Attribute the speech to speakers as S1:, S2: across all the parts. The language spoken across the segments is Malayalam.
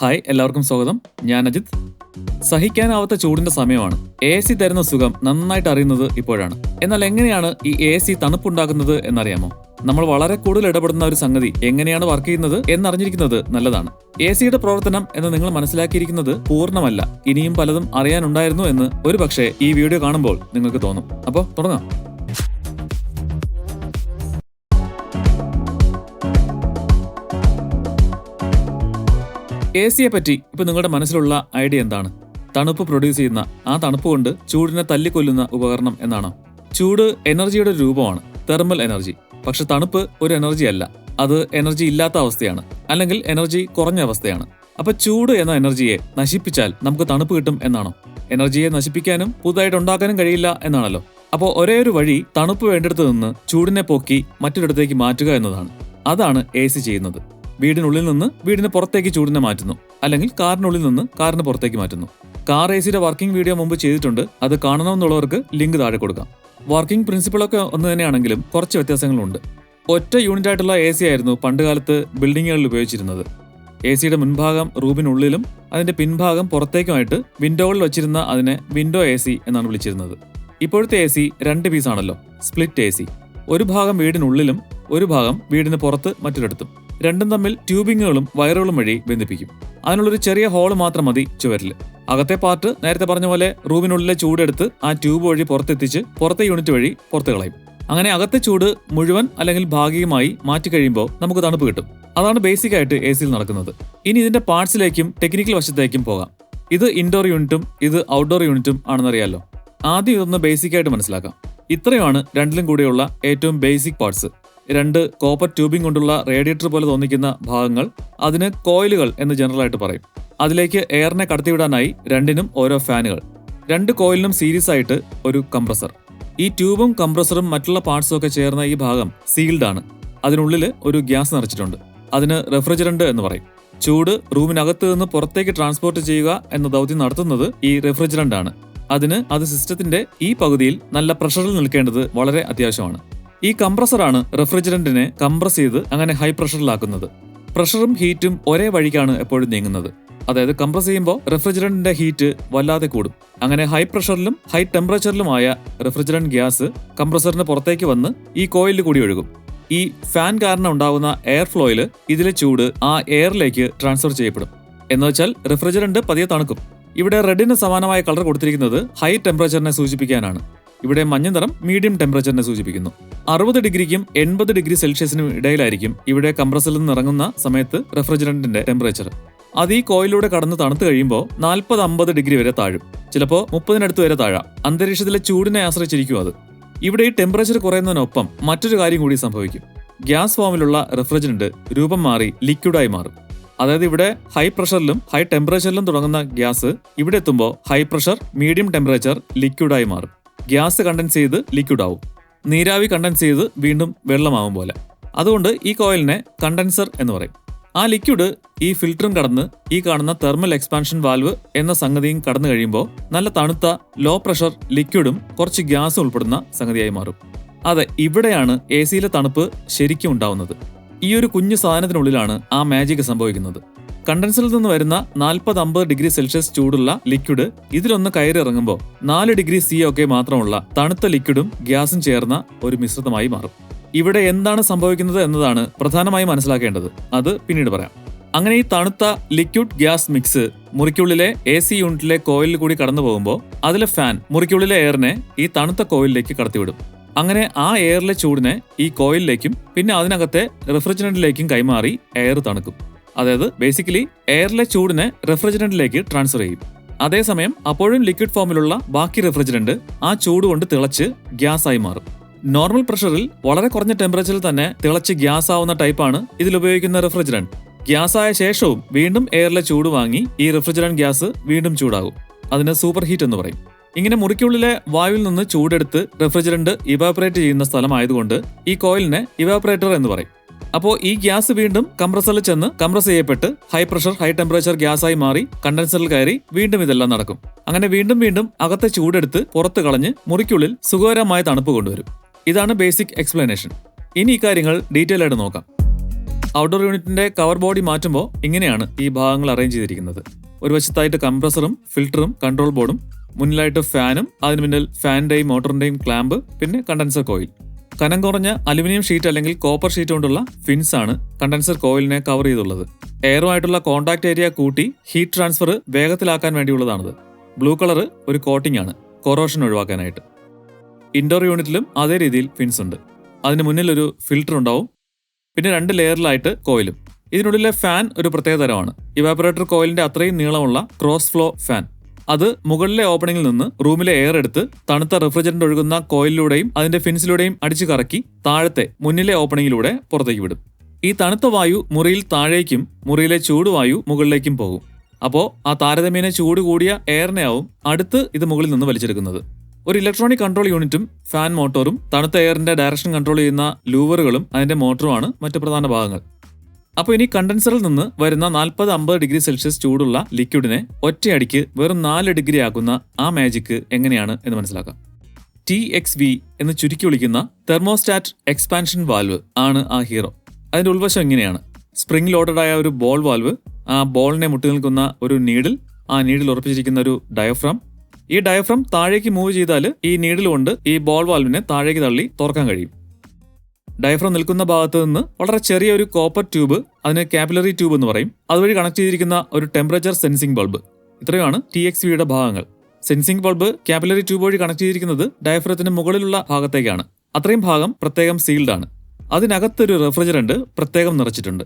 S1: ഹായ് എല്ലാവർക്കും സ്വാഗതം. ഞാൻ അജിത്. സഹിക്കാനാവാത്ത ചൂടിന്റെ സമയമാണ്. എ സി തരുന്ന സുഖം നന്നായിട്ട് അറിയുന്നത് ഇപ്പോഴാണ്. എന്നാൽ എങ്ങനെയാണ് ഈ എ സി തണുപ്പുണ്ടാക്കുന്നത് എന്നറിയാമോ? നമ്മൾ വളരെ കൂടുതൽ ഇടപെടുന്ന ഒരു സംഗതി എങ്ങനെയാണ് വർക്ക് ചെയ്യുന്നത് എന്നറിഞ്ഞിരിക്കുന്നത് നല്ലതാണ്. എ സിയുടെ പ്രവർത്തനം എന്ന് നിങ്ങൾ മനസ്സിലാക്കിയിരിക്കുന്നത് പൂർണമല്ല. ഇനിയും പലതും അറിയാനുണ്ടായിരുന്നു എന്ന് ഒരു പക്ഷേ ഈ വീഡിയോ കാണുമ്പോൾ നിങ്ങൾക്ക് തോന്നും. അപ്പോൾ തുടങ്ങാം. എ സിയെ പറ്റി ഇപ്പൊ നിങ്ങളുടെ മനസ്സിലുള്ള ഐഡിയ എന്താണ്? തണുപ്പ് പ്രൊഡ്യൂസ് ചെയ്യുന്ന ആ തണുപ്പ് കൊണ്ട് ചൂടിനെ തല്ലിക്കൊല്ലുന്ന ഉപകരണം എന്നാണ്? ചൂട് എനർജിയുടെ ഒരു രൂപമാണ് തെർമൽ എനർജി. പക്ഷെ തണുപ്പ് ഒരു എനർജി അല്ല അത് എനർജി ഇല്ലാത്ത അവസ്ഥയാണ് അല്ലെങ്കിൽ എനർജി കുറഞ്ഞ അവസ്ഥയാണ്. അപ്പൊ ചൂട് എന്ന എനർജിയെ നശിപ്പിച്ചാൽ നമുക്ക് തണുപ്പ് കിട്ടും എന്നാണോ? എനർജിയെ നശിപ്പിക്കാനും പുതുതായിട്ട് ഉണ്ടാക്കാനും കഴിയില്ല എന്നാണല്ലോ. അപ്പോൾ ഒരേ ഒരു വഴി തണുപ്പ് വേണ്ടിടത്ത് നിന്ന് ചൂടിനെ പൊക്കി മറ്റൊരിടത്തേക്ക് മാറ്റുക എന്നതാണ്. അതാണ് എ സി ചെയ്യുന്നത്. വീടിനുള്ളിൽ നിന്ന് വീടിന് പുറത്തേക്ക് ചൂടിനെ മാറ്റുന്നു. അല്ലെങ്കിൽ കാറിനുള്ളിൽ നിന്ന് കാറിന് പുറത്തേക്ക് മാറ്റുന്നു. കാർ എ സിയുടെ വർക്കിംഗ് വീഡിയോ മുമ്പ് ചെയ്തിട്ടുണ്ട്. അത് കാണണമെന്നുള്ളവർക്ക് ലിങ്ക് താഴെ കൊടുക്കാം. വർക്കിംഗ് പ്രിൻസിപ്പിളൊക്കെ ഒന്ന് തന്നെയാണെങ്കിലും കുറച്ച് വ്യത്യാസങ്ങളുണ്ട്. ഒറ്റ യൂണിറ്റ് ആയിട്ടുള്ള എ സി ആയിരുന്നു പണ്ടുകാലത്ത് ബിൽഡിങ്ങുകളിൽ ഉപയോഗിച്ചിരുന്നത്. എ സിയുടെ മുൻഭാഗം റൂമിനുള്ളിലും അതിന്റെ പിൻഭാഗം പുറത്തേക്കുമായിട്ട് വിൻഡോകളിൽ വെച്ചിരുന്ന അതിനെ വിൻഡോ എ സി എന്നാണ് വിളിച്ചിരുന്നത്. ഇപ്പോഴത്തെ എ സി രണ്ട് പീസാണല്ലോ സ്പ്ലിറ്റ് എ സി. ഒരു ഭാഗം വീടിനുള്ളിലും ഒരു ഭാഗം വീടിന് പുറത്ത് മറ്റൊരിടത്തും. രണ്ടും തമ്മിൽ ട്യൂബിങ്ങുകളും വയറുകളും വഴി ബന്ധിപ്പിക്കും. അതിനുള്ളൊരു ചെറിയ ഹോൾ മാത്രം മതി ചുവരിൽ അകത്തെ പാർട്ട് നേരത്തെ പറഞ്ഞ പോലെ റൂമിനുള്ളിലെ ചൂടെടുത്ത് ആ ട്യൂബ് വഴി പുറത്തെത്തിച്ച് പുറത്തെ യൂണിറ്റ് വഴി പുറത്ത് കളയും. അങ്ങനെ അകത്തെ ചൂട് മുഴുവൻ അല്ലെങ്കിൽ ഭാഗികമായി മാറ്റി കഴിയുമ്പോൾ നമുക്ക് തണുപ്പ് കിട്ടും. അതാണ് ബേസിക് ആയിട്ട് എ സിയിൽ നടക്കുന്നത്. ഇനി ഇതിന്റെ പാർട്സിലേക്കും ടെക്നിക്കൽ വശത്തേക്കും പോകാം. ഇത് ഇൻഡോർ യൂണിറ്റും ഇത് ഔട്ട്ഡോർ യൂണിറ്റും ആണെന്നറിയാലോ. ആദ്യം ഇതൊന്ന് ബേസിക് ആയിട്ട് മനസ്സിലാക്കാം. ഇത്രയുമാണ് രണ്ടിലും കൂടെയുള്ള ഏറ്റവും ബേസിക് പാർട്സ് രണ്ട് കോപ്പർ ട്യൂബിംഗ് കൊണ്ടുള്ള റേഡിയേറ്റർ പോലെ തോന്നിക്കുന്ന ഭാഗങ്ങൾ അതിന് കോയിലുകൾ എന്ന് ജനറൽ ആയിട്ട് പറയും. അതിലേക്ക് എയറിനെ കടത്തിവിടാനായി രണ്ടിനും ഓരോ ഫാനുകൾ. രണ്ട് കോയിലിനും സീരീസ് ആയിട്ട് ഒരു കംപ്രസർ ഈ ട്യൂബും കംപ്രസറും മറ്റുള്ള പാർട്സും ഒക്കെ ചേർന്ന ഈ ഭാഗം സീൽഡ് ആണ് അതിനുള്ളിൽ ഒരു ഗ്യാസ് നിറച്ചിട്ടുണ്ട്. അതിന് റെഫ്രിജറന്റ് എന്ന് പറയും. ചൂട് റൂമിനകത്ത് നിന്ന് പുറത്തേക്ക് ട്രാൻസ്പോർട്ട് ചെയ്യുക എന്ന ദൗത്യം നടത്തുന്നത് ഈ റെഫ്രിജറന്റ് ആണ് അതിന് അത് സിസ്റ്റത്തിന്റെ ഈ പകുതിയിൽ നല്ല പ്രഷറിൽ നിൽക്കേണ്ടത് വളരെ അത്യാവശ്യമാണ്. ഈ കംപ്രസറാണ് റെഫ്രിജറന്റിനെ കംപ്രസ് ചെയ്ത് അങ്ങനെ ഹൈ പ്രഷറിലാക്കുന്നത്. പ്രഷറും ഹീറ്റും ഒരേ വഴിക്കാണ് എപ്പോഴും നീങ്ങുന്നത്. അതായത് കംപ്രസ് ചെയ്യുമ്പോൾ റെഫ്രിജറന്റിന്റെ ഹീറ്റ് വല്ലാതെ കൂടും. അങ്ങനെ ഹൈ പ്രഷറിലും ഹൈ ടെമ്പറേച്ചറിലുമായ റെഫ്രിജറന്റ് ഗ്യാസ് കംപ്രസറിന് പുറത്തേക്ക് വന്ന് ഈ കോയിലിൽ കൂടി ഒഴുകും. ഈ ഫാൻ കാരണം ഉണ്ടാകുന്ന എയർ ഫ്ലോയിൽ ഇതിലെ ചൂട് ആ എയറിലേക്ക് ട്രാൻസ്ഫർ ചെയ്യപ്പെടും. എന്നുവെച്ചാൽ റെഫ്രിജറന്റ് പതിയെ തണുക്കും. ഇവിടെ റെഡിന് സമാനമായ കളർ കൊടുത്തിരിക്കുന്നത് ഹൈ ടെമ്പറേച്ചറിനെ സൂചിപ്പിക്കാനാണ്. ഇവിടെ മഞ്ഞ നിറം മീഡിയം ടെമ്പറേച്ചറിനെ സൂചിപ്പിക്കുന്നു. അറുപത് ഡിഗ്രിക്കും എൺപത് ഡിഗ്രി സെൽഷ്യസിനും ഇടയിലായിരിക്കും ഇവിടെ കംപ്രസറിൽ നിന്ന് ഇറങ്ങുന്ന സമയത്ത് റെഫ്രിജറന്റിന്റെ ടെമ്പറേച്ചർ അത് ഈ കോയിലൂടെ കടന്ന് തണുത്ത് കഴിയുമ്പോൾ നാൽപ്പത് അമ്പത് ഡിഗ്രി വരെ താഴും. ചിലപ്പോൾ മുപ്പതിനടുത്ത് വരെ താഴാം. അന്തരീക്ഷത്തിലെ ചൂടിനെ ആശ്രയിച്ചിരിക്കും അത്. ഇവിടെ ഈ ടെമ്പറേച്ചർ കുറയുന്നതിനൊപ്പം മറ്റൊരു കാര്യം കൂടി സംഭവിക്കും. ഗ്യാസ് ഫോമിലുള്ള റെഫ്രിജറന്റ് രൂപം മാറി ലിക്വിഡായി മാറും. അതായത് ഇവിടെ ഹൈ പ്രഷറിലും ഹൈ ടെമ്പറേച്ചറിലും തുടങ്ങുന്ന ഗ്യാസ് ഇവിടെ എത്തുമ്പോൾ ഹൈ പ്രഷർ മീഡിയം ടെമ്പറേച്ചർ ലിക്വിഡായി മാറും. ഗ്യാസ് കണ്ടൻസ് ചെയ്ത് ലിക്വിഡ് ആവും. നീരാവി കണ്ടൻസ് ചെയ്ത് വീണ്ടും വെള്ളമാവും പോലെ. അതുകൊണ്ട് ഈ കോയിലിനെ കണ്ടൻസർ എന്ന് പറയും. ആ ലിക്വിഡ് ഈ ഫിൽറ്ററും കടന്ന് ഈ കാണുന്ന തെർമൽ എക്സ്പാൻഷൻ വാൽവ് എന്ന സംഗതിയും കടന്നു കഴിയുമ്പോൾ നല്ല തണുത്ത ലോ പ്രഷർ ലിക്വിഡും കുറച്ച് ഗ്യാസും ഉൾപ്പെടുന്ന സംഗതിയായി മാറും. അതെ ഇവിടെയാണ് എ സിയിലെ തണുപ്പ് ശരിക്കും ഉണ്ടാവുന്നത്. ഈ ഒരു കുഞ്ഞു സാധനത്തിനുള്ളിലാണ് ആ മാജിക് സംഭവിക്കുന്നത്. കണ്ടൻസറിൽ നിന്ന് വരുന്ന നാൽപ്പത് അമ്പത് ഡിഗ്രി സെൽഷ്യസ് ചൂടുള്ള ലിക്വിഡ് ഇതിലൊന്ന് കയറി ഇറങ്ങുമ്പോൾ നാല് ഡിഗ്രി സി ഒക്കെ മാത്രമുള്ള തണുത്ത ലിക്വിഡും ഗ്യാസും ചേർന്ന ഒരു മിശ്രിതമായി മാറും. ഇവിടെ എന്താണ് സംഭവിക്കുന്നത് എന്നതാണ് പ്രധാനമായി മനസ്സിലാക്കേണ്ടത്. അത് പിന്നീട് പറയാം. അങ്ങനെ ഈ തണുത്ത ലിക്വിഡ് ഗ്യാസ് മിക്സ് മുറിക്കുള്ളിലെ എ സി യൂണിറ്റിലെ കോയിലിൽ കൂടി കടന്നു പോകുമ്പോൾ അതിലെ ഫാൻ മുറിക്കുള്ളിലെ എയറിനെ ഈ തണുത്ത കോയിലിലേക്ക് കടത്തിവിടും. അങ്ങനെ ആ എയറിലെ ചൂടിനെ ഈ കോയിലിലേക്കും പിന്നെ അതിനകത്തെ റിഫ്രിജറന്റിലേക്കും കൈമാറി എയർ തണുക്കും. അതായത് ബേസിക്കലി എയറിലെ ചൂടിനെ റെഫ്രിജറന്റിലേക്ക് ട്രാൻസ്ഫർ ചെയ്യും. അതേസമയം അപ്പോഴും ലിക്വിഡ് ഫോമിലുള്ള ബാക്കി റെഫ്രിജറന്റ് ആ ചൂട് കൊണ്ട് തിളച്ച് ഗ്യാസായി മാറും. നോർമൽ പ്രഷറിൽ വളരെ കുറഞ്ഞ ടെമ്പറേച്ചറിൽ തന്നെ തിളച്ച് ഗ്യാസ് ആവുന്ന ടൈപ്പാണ് ഇതിൽ ഉപയോഗിക്കുന്ന റെഫ്രിജറന്റ് ഗ്യാസായ ശേഷവും വീണ്ടും എയറിലെ ചൂട് വാങ്ങി ഈ റെഫ്രിജറന്റ് ഗ്യാസ് വീണ്ടും ചൂടാകും. അതിന് സൂപ്പർ ഹീറ്റ് എന്ന് പറയും. ഇങ്ങനെ മുറിക്കുള്ളിലെ വായുവിൽ നിന്ന് ചൂടെടുത്ത് റെഫ്രിജറന്റ് ഇവാപറേറ്റ് ചെയ്യുന്ന സ്ഥലമായതുകൊണ്ട് ഈ കോയിലിനെ ഇവാപറേറ്റർ എന്ന് പറയും. അപ്പോൾ ഈ ഗ്യാസ് വീണ്ടും കംപ്രസറിൽ ചെന്ന് കംപ്രസ് ചെയ്യപ്പെട്ട് ഹൈ പ്രഷർ ഹൈ ടെമ്പറേച്ചർ ഗ്യാസായി മാറി കണ്ടൻസറിൽ കയറി വീണ്ടും ഇതെല്ലാം നടക്കും. അങ്ങനെ വീണ്ടും വീണ്ടും അകത്തെ ചൂടെടുത്ത് പുറത്ത് കളഞ്ഞ് മുറിക്കുള്ളിൽ സുഖകരമായ തണുപ്പ് കൊണ്ടുവരും. ഇതാണ് ബേസിക് എക്സ്പ്ലനേഷൻ ഇനി ഇക്കാര്യങ്ങൾ ഡീറ്റെയിൽ ആയിട്ട് നോക്കാം. ഔട്ട്ഡോർ യൂണിറ്റിന്റെ കവർ ബോഡി മാറ്റുമ്പോൾ ഇങ്ങനെയാണ് ഈ ഭാഗങ്ങൾ അറേഞ്ച് ചെയ്തിരിക്കുന്നത്. ഒരു വശത്തായിട്ട് കംപ്രസറും ഫിൽറ്ററും കൺട്രോൾ ബോർഡും മുന്നിലായിട്ട് ഫാനും അതിന് പിന്നിൽ ഫാനിന്റെയും മോട്ടറിന്റെയും ക്ലാമ്പ് പിന്നെ കണ്ടൻസർ കോയിൽ കനം കുറഞ്ഞ അലുമിനിയം ഷീറ്റ് അല്ലെങ്കിൽ കോപ്പർ ഷീറ്റ് കൊണ്ടുള്ള ഫിൻസ് ആണ് കണ്ടൻസർ കോയിലിനെ കവർ ചെയ്തുള്ളത്. എയറുമായിട്ടുള്ള കോൺടാക്ട് ഏരിയ കൂട്ടി ഹീറ്റ് ട്രാൻസ്ഫർ വേഗത്തിലാക്കാൻ വേണ്ടിയുള്ളതാണിത്. ബ്ലൂ കളർ ഒരു കോട്ടിംഗ് ആണ് കൊറോഷൻ ഒഴിവാക്കാനായിട്ട്. ഇൻഡോർ യൂണിറ്റിലും അതേ രീതിയിൽ ഫിൻസ് ഉണ്ട്. അതിന് മുന്നിൽ ഒരു ഫിൽറ്റർ ഉണ്ടാവും. പിന്നെ രണ്ട് ലെയറിലായിട്ട് കോയിലും. ഇതിനുള്ളിലെ ഫാൻ ഒരു പ്രത്യേക തരമാണ്. ഇവാപറേറ്റർ കോയിലിന്റെ അത്രയും നീളമുള്ള ക്രോസ് ഫ്ലോ ഫാൻ അത് മുകളിലെ ഓപ്പണിംഗിൽ നിന്ന് റൂമിലെ എയർ എടുത്ത് തണുത്ത റെഫ്രിജറന്റ് ഒഴുകുന്ന കോയിലിലൂടെയും അതിന്റെ ഫിൻസിലൂടെയും അടിച്ചു കറക്കി താഴത്തെ മുന്നിലെ ഓപ്പണിംഗിലൂടെ പുറത്തേക്ക് വിടും. ഈ തണുത്ത വായു മുറിയിൽ താഴേക്കും മുറിയിലെ ചൂടുവായു മുകളിലേക്കും പോകും. അപ്പോൾ ആ താരതമ്യേന ചൂട് കൂടിയ എയറിനെ അടുത്ത് ഇത് മുകളിൽ നിന്ന് വലിച്ചെടുക്കുന്നത്. ഒരു ഇലക്ട്രോണിക് കൺട്രോൾ യൂണിറ്റും ഫാൻ മോട്ടോറും തണുത്ത എയറിന്റെ ഡയറക്ഷൻ കൺട്രോൾ ചെയ്യുന്ന ലൂവറുകളും അതിന്റെ മോട്ടറുമാണ് മറ്റു പ്രധാന ഭാഗങ്ങൾ. അപ്പോൾ ഇനി കണ്ടൻസറിൽ നിന്ന് വരുന്ന നാൽപ്പത് അമ്പത് ഡിഗ്രി സെൽഷ്യസ് ചൂടുള്ള ലിക്വിഡിനെ ഒറ്റയടിക്ക് വെറും നാല് ഡിഗ്രി ആക്കുന്ന ആ മാജിക്ക് എങ്ങനെയാണ് എന്ന് മനസ്സിലാക്കാം. ടി എക്സ് വി എന്ന് ചുരുക്കി വിളിക്കുന്ന തെർമോസ്റ്റാറ്റ് എക്സ്പാൻഷൻ വാൽവ് ആണ് ആ ഹീറോ അതിന്റെ ഉൾവശം എങ്ങനെയാണ് സ്പ്രിംഗ് ലോഡഡായ ഒരു ബോൾ വാൽവ് ആ ബോളിനെ മുട്ടി നിൽക്കുന്ന ഒരു നീഡിൽ ആ നീഡിൽ ഉറപ്പിച്ചിരിക്കുന്ന ഒരു ഡയഫ്രം ഈ ഡയഫ്രം താഴേക്ക് മൂവ് ചെയ്താൽ ഈ നീഡിൽ കൊണ്ട് ഈ ബോൾ വാൽവിനെ താഴേക്ക് തള്ളി തുറക്കാൻ കഴിയും. ഡയഫ്രം നിൽക്കുന്ന ഭാഗത്ത് നിന്ന് വളരെ ചെറിയ ഒരു കോപ്പർ ട്യൂബ് അതിന് കാപ്പിലറി ട്യൂബ് എന്ന് പറയും. അതുവഴി കണക്ട് ചെയ്തിരിക്കുന്ന ഒരു ടെമ്പറേച്ചർ സെൻസിംഗ് ബൾബ് ഇത്രയാണ് ടി എക്സ് വിയുടെ ഭാഗങ്ങൾ. സെൻസിംഗ് ബൾബ് കാപ്പിലറി ട്യൂബ് വഴി കണക്ട് ചെയ്തിരിക്കുന്നത് ഡയഫ്രത്തിന് മുകളിലുള്ള ഭാഗത്തേക്കാണ്. അത്രയും ഭാഗം പ്രത്യേകം സീൽഡ് ആണ്. അതിനകത്തൊരു റെഫ്രിജറന്റ് പ്രത്യേകം നിറച്ചിട്ടുണ്ട്.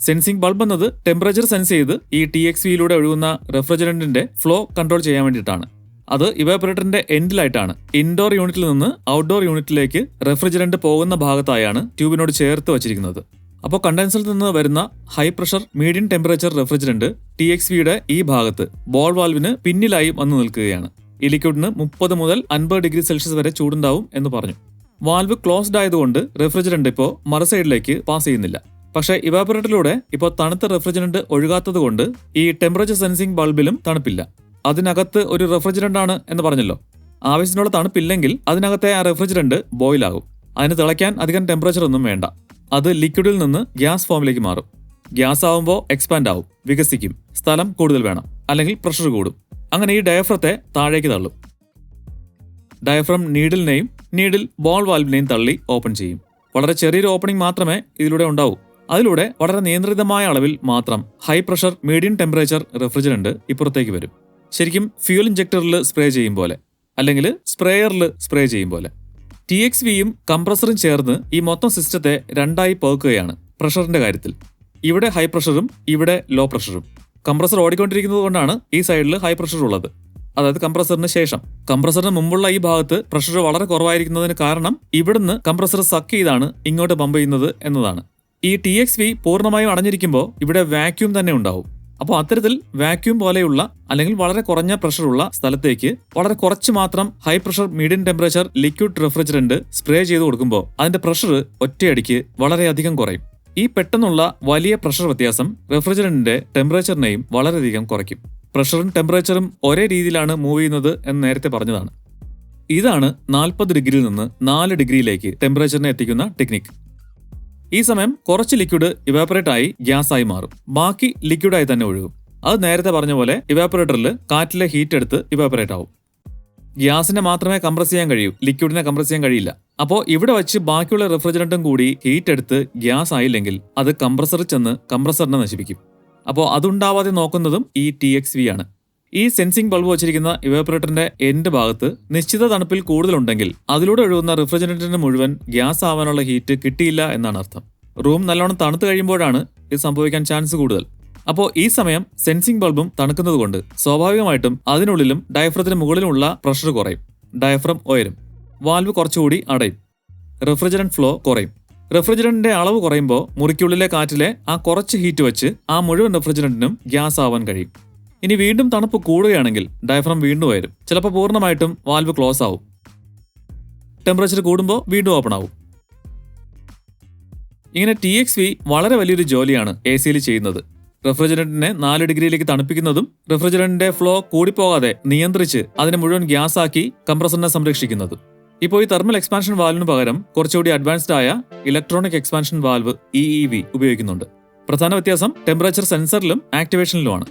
S1: സെൻസിംഗ് ബൾബ് എന്നത് ടെമ്പറേച്ചർ സെൻസ് ചെയ്ത് ഈ ടി എക്സ് വിയിലൂടെ ഒഴുകുന്ന റെഫ്രിജറന്റിന്റെ ഫ്ലോ കൺട്രോൾ ചെയ്യാൻ വേണ്ടിയിട്ടാണ്. അത് ഇവാപറേറ്ററിന്റെ എൻഡിലായിട്ടാണ് ഇൻഡോർ യൂണിറ്റിൽ നിന്ന് ഔട്ട്ഡോർ യൂണിറ്റിലേക്ക് റെഫ്രിജറന്റ് പോകുന്ന ഭാഗത്തായാണ് ട്യൂബിനോട് ചേർത്ത് വച്ചിരിക്കുന്നത്. അപ്പോൾ കണ്ടൻസറിൽ നിന്ന് വരുന്ന high pressure medium temperature refrigerant T X വിയുടെ ഈ ഭാഗത്ത് ബോൾ വാൽവിന് പിന്നിലായി വന്നു നിൽക്കുകയാണ്. ഈ ലിക്വിഡിന് മുപ്പത് മുതൽ അൻപത് ഡിഗ്രി സെൽഷ്യസ് വരെ ചൂടുണ്ടാവും എന്ന് പറഞ്ഞു. വാൽവ് ക്ലോസ്ഡ് ആയതുകൊണ്ട് റെഫ്രിജറന്റ് ഇപ്പോൾ മറസൈഡിലേക്ക് പാസ് ചെയ്യുന്നില്ല. പക്ഷേ ഇവാപറേറ്ററിലൂടെ ഇപ്പോൾ തണുത്ത റെഫ്രിജറന്റ് ഒഴുകാത്തത് കൊണ്ട് ഈ ടെമ്പറേച്ചർ സെൻസിംഗ് ബൾബിലും തണുപ്പില്ല. അതിനകത്ത് ഒരു റെഫ്രിജറന്റ് ആണ് എന്ന് പറഞ്ഞല്ലോ. ആവശ്യത്തിനുള്ള തണുപ്പില്ലെങ്കിൽ അതിനകത്തെ ആ റെഫ്രിജറന്റ് ബോയിൽ ആകും. അതിന് തിളയ്ക്കാൻ അധികം ടെമ്പറേച്ചർ ഒന്നും വേണ്ട. അത് ലിക്വിഡിൽ നിന്ന് ഗ്യാസ് ഫോമിലേക്ക് മാറും. ഗ്യാസ് ആവുമ്പോൾ എക്സ്പാൻഡ് ആവും വികസിക്കും. സ്ഥലം കൂടുതൽ വേണം അല്ലെങ്കിൽ പ്രഷർ കൂടും. അങ്ങനെ ഈ ഡയഫ്രത്തെ താഴേക്ക് തള്ളും. ഡയഫ്രം നീഡിലിനെയും നീഡിൽ ബോൾ വാൽവിനെയും തള്ളി ഓപ്പൺ ചെയ്യും. വളരെ ചെറിയൊരു ഓപ്പണിംഗ് മാത്രമേ ഇതിലൂടെ ഉണ്ടാവൂ. അതിലൂടെ വളരെ നിയന്ത്രിതമായ അളവിൽ മാത്രം high pressure medium temperature refrigerant ഇപ്പുറത്തേക്ക് വരും. ശരിക്കും ഫ്യൂൽ ഇഞ്ചക്ടറിൽ സ്പ്രേ ചെയ്യും പോലെ. അല്ലെങ്കിൽ സ്പ്രേയറിൽ സ്പ്രേ ചെയ്യും പോലെ. ടി എക്സ് വിയും കംപ്രസറും ചേർന്ന് ഈ മൊത്തം സിസ്റ്റത്തെ രണ്ടായി പകുക്കുകയാണ് പ്രഷറിന്റെ കാര്യത്തിൽ. ഇവിടെ ഹൈ പ്രഷറും ഇവിടെ ലോ പ്രഷറും കംപ്രസർ ഓടിക്കൊണ്ടിരിക്കുന്നത് കൊണ്ടാണ് ഈ സൈഡിൽ ഹൈ പ്രഷർ ഉള്ളത്. അതായത് കംപ്രസറിന് ശേഷം. കംപ്രസറിന് മുമ്പുള്ള ഈ ഭാഗത്ത് പ്രഷർ വളരെ കുറവായിരിക്കുന്നതിന് കാരണം ഇവിടുന്ന് കംപ്രസർ സക്ക് ചെയ്താണ് ഇങ്ങോട്ട് പമ്പ് ചെയ്യുന്നത് എന്നതാണ്. ഈ ടി എക്സ് വി പൂർണമായും അടഞ്ഞിരിക്കുമ്പോൾ ഇവിടെ വാക്യൂം തന്നെ ഉണ്ടാവും. അപ്പോൾ അത്തരത്തിൽ വാക്യൂം പോലെയുള്ള അല്ലെങ്കിൽ വളരെ കുറഞ്ഞ പ്രഷറുള്ള സ്ഥലത്തേക്ക് വളരെ കുറച്ച് മാത്രം high pressure medium temperature liquid refrigerant spray ചെയ്ത് കൊടുക്കുമ്പോൾ അതിന്റെ പ്രഷർ ഒറ്റയടിക്ക് വളരെയധികം കുറയും. ഈ പെട്ടെന്നുള്ള വലിയ പ്രഷർ വ്യത്യാസം റെഫ്രിജറന്റിന്റെ ടെമ്പറേച്ചറിനെയും വളരെയധികം കുറയ്ക്കും. പ്രഷറും ടെമ്പറേച്ചറും ഒരേ രീതിയിലാണ് മൂവ് ചെയ്യുന്നത് എന്ന് നേരത്തെ പറഞ്ഞതാണ്. ഇതാണ് നാൽപ്പത് ഡിഗ്രിയിൽ നിന്ന് നാല് ഡിഗ്രിയിലേക്ക് ടെമ്പറേച്ചറിനെ എത്തിക്കുന്ന ടെക്നിക് ഈ സമയം കുറച്ച് ലിക്വിഡ് ഇവാപറേറ്റ് ആയി ഗ്യാസായി മാറും. ബാക്കി ലിക്വിഡായി തന്നെ ഒഴുകും. അത് നേരത്തെ പറഞ്ഞ പോലെ ഇവാപറേറ്ററിൽ കാറ്റിലെ ഹീറ്റ് എടുത്ത് ഇവാപറേറ്റ് ആവും. ഗ്യാസിനെ മാത്രമേ കംപ്രസ് ചെയ്യാൻ കഴിയൂ. ലിക്വിഡിനെ കംപ്രസ് ചെയ്യാൻ കഴിയില്ല. അപ്പോൾ ഇവിടെ വെച്ച് ബാക്കിയുള്ള റെഫ്രിജറന്റും കൂടി ഹീറ്റ് എടുത്ത് ഗ്യാസ് ആയില്ലെങ്കിൽ അത് കംപ്രസറിൽ ചെന്ന് കംപ്രസറിനെ നശിപ്പിക്കും. അപ്പോൾ അതുണ്ടാവാതെ നോക്കുന്നതും ഈ ടി എക്സ് വി ആണ്. ഈ സെൻസിംഗ് ബൾബ് വച്ചിരിക്കുന്ന ഇവേപ്പറേറ്ററിന്റെ എൻഡ് ഭാഗത്ത് നിശ്ചിത തണുപ്പിൽ കൂടുതലുണ്ടെങ്കിൽ അതിലൂടെ ഒഴുകുന്ന റിഫ്രിജറേറ്ററിന് മുഴുവൻ ഗ്യാസ് ആവാനുള്ള ഹീറ്റ് കിട്ടിയില്ല എന്നാണ് അർത്ഥം. റൂം നല്ലോണം തണുത്തു കഴിയുമ്പോഴാണ് ഇത് സംഭവിക്കാൻ ചാൻസ് കൂടുതൽ. അപ്പോൾ ഈ സമയം സെൻസിംഗ് ബൾബും തണുക്കുന്നത് കൊണ്ട് സ്വാഭാവികമായിട്ടും അതിനുള്ളിലും ഡയഫ്രത്തിന് മുകളിലുമുള്ള പ്രഷർ കുറയും. ഡയഫ്രം ഉയരും. വാൽവ് കുറച്ചുകൂടി അടയും. റെഫ്രിജറന്റ് ഫ്ലോ കുറയും. റെഫ്രിജറന്റിന്റെ അളവ് കുറയുമ്പോൾ മുറിക്കുള്ളിലെ കാറ്റിലെ ആ കുറച്ച് ഹീറ്റ് വെച്ച് ആ മുഴുവൻ റെഫ്രിജറന്റിനും ഗ്യാസ് ആവാൻ കഴിയും. ഇനി വീണ്ടും തണുപ്പ് കൂടുകയാണെങ്കിൽ ഡയഫ്രം വീണ്ടും വരും ചിലപ്പോൾ പൂർണമായിട്ടും വാൽവ് ക്ലോസ് ആവും. ടെമ്പറേച്ചർ കൂടുമ്പോൾ വീണ്ടും ഓപ്പൺ ആവും. ഇങ്ങനെ ടി എക്സ് വി വളരെ വലിയൊരു ജോലിയാണ് എ സിയിൽ ചെയ്യുന്നത്. റെഫ്രിജറന്റിനെ നാല് ഡിഗ്രിയിലേക്ക് തണുപ്പിക്കുന്നതും റെഫ്രിജറന്റിന്റെ ഫ്ലോ കൂടിപ്പോകാതെ നിയന്ത്രിച്ച് അതിനെ മുഴുവൻ ഗ്യാസ് ആക്കി കംപ്രസറിനെ സംരക്ഷിക്കുന്നതും. ഇപ്പോൾ ഈ തെർമൽ എക്സ്പാൻഷൻ വാൽവിന് പകരം കുറച്ചുകൂടി അഡ്വാൻസ്ഡ് ആയ electronic expansion valve E E V ഉപയോഗിക്കുന്നുണ്ട്. പ്രധാന വ്യത്യാസം ടെമ്പറേച്ചർ സെൻസറിലും ആക്ടിവേഷനിലുമാണ്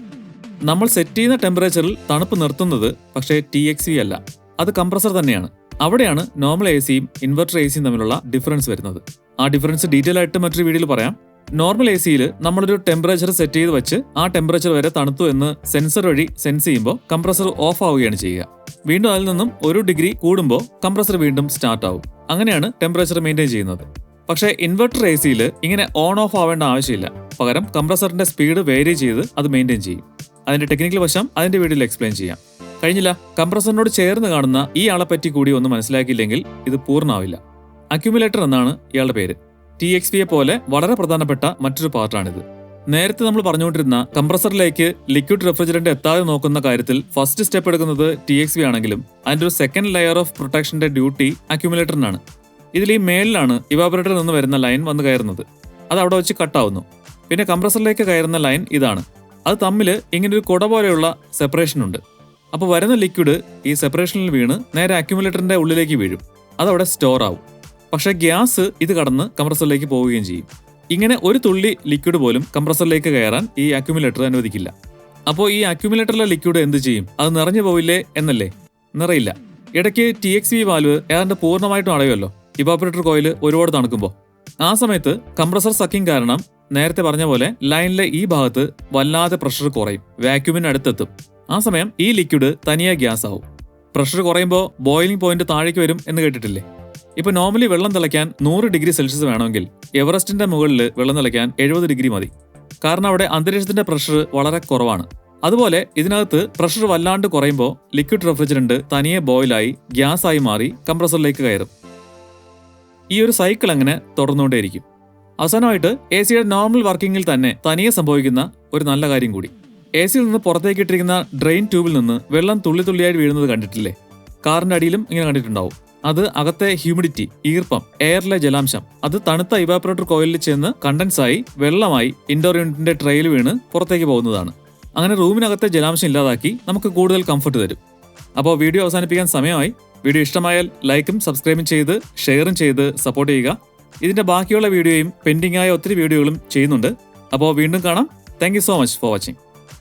S1: നമ്മൾ സെറ്റ് ചെയ്യുന്ന ടെമ്പറേച്ചറിൽ തണുപ്പ് നിർത്തുന്നത് പക്ഷേ ടി എക്സ് വി അല്ല. അത് കംപ്രസർ തന്നെയാണ്. അവിടെയാണ് നോർമൽ എ സിയും ഇൻവെർട്ടർ എ സിയും തമ്മിലുള്ള ഡിഫറൻസ് വരുന്നത്. ആ ഡിഫറൻസ് ഡീറ്റെയിൽ ആയിട്ട് മറ്റൊരു വീഡിയോയിൽ പറയാം. നോർമൽ എ സിയിൽ നമ്മളൊരു ടെമ്പറേച്ചർ സെറ്റ് ചെയ്ത് വെച്ച് ആ ടെമ്പറേച്ചർ വരെ തണുത്തു എന്ന് സെൻസർ വഴി സെൻസ് ചെയ്യുമ്പോൾ കംപ്രസർ ഓഫ് ആവുകയാണ് ചെയ്യുക. വീണ്ടും അതിൽ നിന്നും ഒരു ഡിഗ്രി കൂടുമ്പോൾ കംപ്രസർ വീണ്ടും സ്റ്റാർട്ട് ആവും. അങ്ങനെയാണ് ടെമ്പറേച്ചർ മെയിന്റെയിൻ ചെയ്യുന്നത്. പക്ഷേ ഇൻവെർട്ടർ എ സിയിൽ ഇങ്ങനെ ഓൺ ഓഫ് ആവേണ്ട ആവശ്യമില്ല. പകരം കംപ്രസറിന്റെ സ്പീഡ് വേരി ചെയ്ത് അത് മെയിന്റെയിൻ ചെയ്യും. അതിന്റെ ടെക്നിക്കൽ വശം അതിന്റെ വീഡിയോയിൽ എക്സ്പ്ലെയിൻ ചെയ്യാം. കഴിഞ്ഞില്ല കംപ്രസറിനോട് ചേർന്ന് കാണുന്ന ഈ ആളെ പറ്റി കൂടി ഒന്ന് മനസ്സിലാക്കിയില്ലെങ്കിൽ ഇത് പൂർണമാവില്ല. അക്യുമുലേറ്റർ എന്നാണ് ഇയാളുടെ പേര്. ടി എക്സ് പിയെ പോലെ വളരെ പ്രധാനപ്പെട്ട മറ്റൊരു പാർട്ടാണിത് നേരത്തെ നമ്മൾ പറഞ്ഞുകൊണ്ടിരുന്ന കംപ്രസറിലേക്ക് ലിക്വിഡ് റെഫ്രിജറന്റ് എത്താതെ നോക്കുന്ന കാര്യത്തിൽ ഫസ്റ്റ് സ്റ്റെപ്പ് എടുക്കുന്നത് ടി എക്സ് വി ആണെങ്കിലും അതിന്റെ ഒരു സെക്കൻഡ് ലെയർ ഓഫ് പ്രൊട്ടക്ഷന്റെ ഡ്യൂട്ടി അക്യുമുലേറ്ററിനാണ് ഇതിൽ ഈ മേളിലാണ് ഇവാപറേറ്ററിൽ നിന്ന് വരുന്ന ലൈൻ വന്ന് കയറുന്നത്. അത് അവിടെ വെച്ച് കട്ടാവുന്നു പിന്നെ കംപ്രസറിലേക്ക് കയറുന്ന ലൈൻ ഇതാണ്. അത് തമ്മിൽ ഇങ്ങനെ ഒരു കുട പോലെയുള്ള സെപ്പറേഷൻ ഉണ്ട്. അപ്പോൾ വരുന്ന ലിക്വിഡ് ഈ സെപ്പറേഷനിൽ വീണ് നേരെ അക്യുമുലേറ്ററിന്റെ ഉള്ളിലേക്ക് വീഴും. അതവിടെ സ്റ്റോർ ആവും. പക്ഷേ ഗ്യാസ് ഇത് കടന്ന് കംപ്രസറിലേക്ക് പോവുകയും ചെയ്യും. ഇങ്ങനെ ഒരു തുള്ളി ലിക്വിഡ് പോലും കംപ്രസറിലേക്ക് കയറാൻ ഈ അക്യുമുലേറ്റർ അനുവദിക്കില്ല. അപ്പോൾ ഈ അക്യുമുലേറ്ററിലെ ലിക്വിഡ് എന്ത് ചെയ്യും? അത് നിറഞ്ഞു പോവില്ലേ എന്നല്ലേ? നിറയില്ല. ഇടയ്ക്ക് ടി എക്സ് വി വാൽവ് ഏതാണ്ട് പൂർണമായിട്ടും അടയുമല്ലോ. ഇവാപ്പറേറ്റർ കോയിൽ ഒരുപാട് തണുക്കുമ്പോൾ ആ സമയത്ത് കംപ്രസർ സക്കിങ് കാരണം നേരത്തെ പറഞ്ഞ പോലെ ലൈനിലെ ഈ ഭാഗത്ത് വല്ലാതെ പ്രഷർ കുറയും. വാക്യൂമിന് അടുത്തെത്തും. ആ സമയം ഈ ലിക്വിഡ് തനിയെ ഗ്യാസ് ആവും. പ്രഷർ കുറയുമ്പോൾ ബോയിലിംഗ് പോയിന്റ് താഴേക്ക് വരും എന്ന് കേട്ടിട്ടില്ലേ? ഇപ്പൊ നോർമലി വെള്ളം തിളയ്ക്കാൻ നൂറ് ഡിഗ്രി സെൽഷ്യസ് വേണമെങ്കിൽ എവറസ്റ്റിന്റെ മുകളിൽ വെള്ളം തിളയ്ക്കാൻ എഴുപത് ഡിഗ്രി മതി. കാരണം അവിടെ അന്തരീക്ഷത്തിന്റെ പ്രഷർ വളരെ കുറവാണ്. അതുപോലെ ഇതിനകത്ത് പ്രഷർ വല്ലാണ്ട് കുറയുമ്പോൾ ലിക്വിഡ് റെഫ്രിജറന്റ് തനിയെ ബോയിലായി ഗ്യാസ് ആയി മാറി കംപ്രസറിലേക്ക് കയറും. ഈ ഒരു സൈക്കിൾ അങ്ങനെ തുടർന്നുകൊണ്ടേയിരിക്കും. അവസാനമായിട്ട് എ സിയുടെ നോർമൽ വർക്കിംഗിൽ തന്നെ തനിയെ സംഭവിക്കുന്ന ഒരു നല്ല കാര്യം കൂടി. എ സിയിൽ നിന്ന് പുറത്തേക്ക് ഇട്ടിരിക്കുന്ന ഡ്രെയിൻ ട്യൂബിൽ നിന്ന് വെള്ളം തുള്ളി തുള്ളിയായി വീഴുന്നത് കണ്ടിട്ടില്ലേ? കാറിന്റെ അടിയിലും ഇങ്ങനെ കണ്ടിട്ടുണ്ടാവും. അത് അകത്തെ ഹ്യൂമിഡിറ്റി ഈർപ്പം എയറിലെ ജലാംശം അത് തണുത്ത ഇവാപ്രേറ്റർ കോയിലിൽ ചെന്ന് കണ്ടൻസായി വെള്ളമായി ഇൻഡോർ യൂണിറ്റിന്റെ ട്രെയിൽ വീണ് പുറത്തേക്ക് പോകുന്നതാണ്. അങ്ങനെ റൂമിനകത്തെ ജലാംശം ഇല്ലാതാക്കി നമുക്ക് കൂടുതൽ കംഫർട്ട് തരും. അപ്പോൾ വീഡിയോ അവസാനിപ്പിക്കാൻ സമയമായി. വീഡിയോ ഇഷ്ടമായാൽ ലൈക്കും സബ്സ്ക്രൈബും ചെയ്ത് ഷെയറും ചെയ്ത് സപ്പോർട്ട് ചെയ്യുക. ഇതിന്റെ ബാക്കിയുള്ള വീഡിയോയും പെൻഡിംഗ് ആയ ഒത്തിരി വീഡിയോകളും ചെയ്യുന്നുണ്ട്. അപ്പോൾ വീണ്ടും കാണാം. Thank so much for watching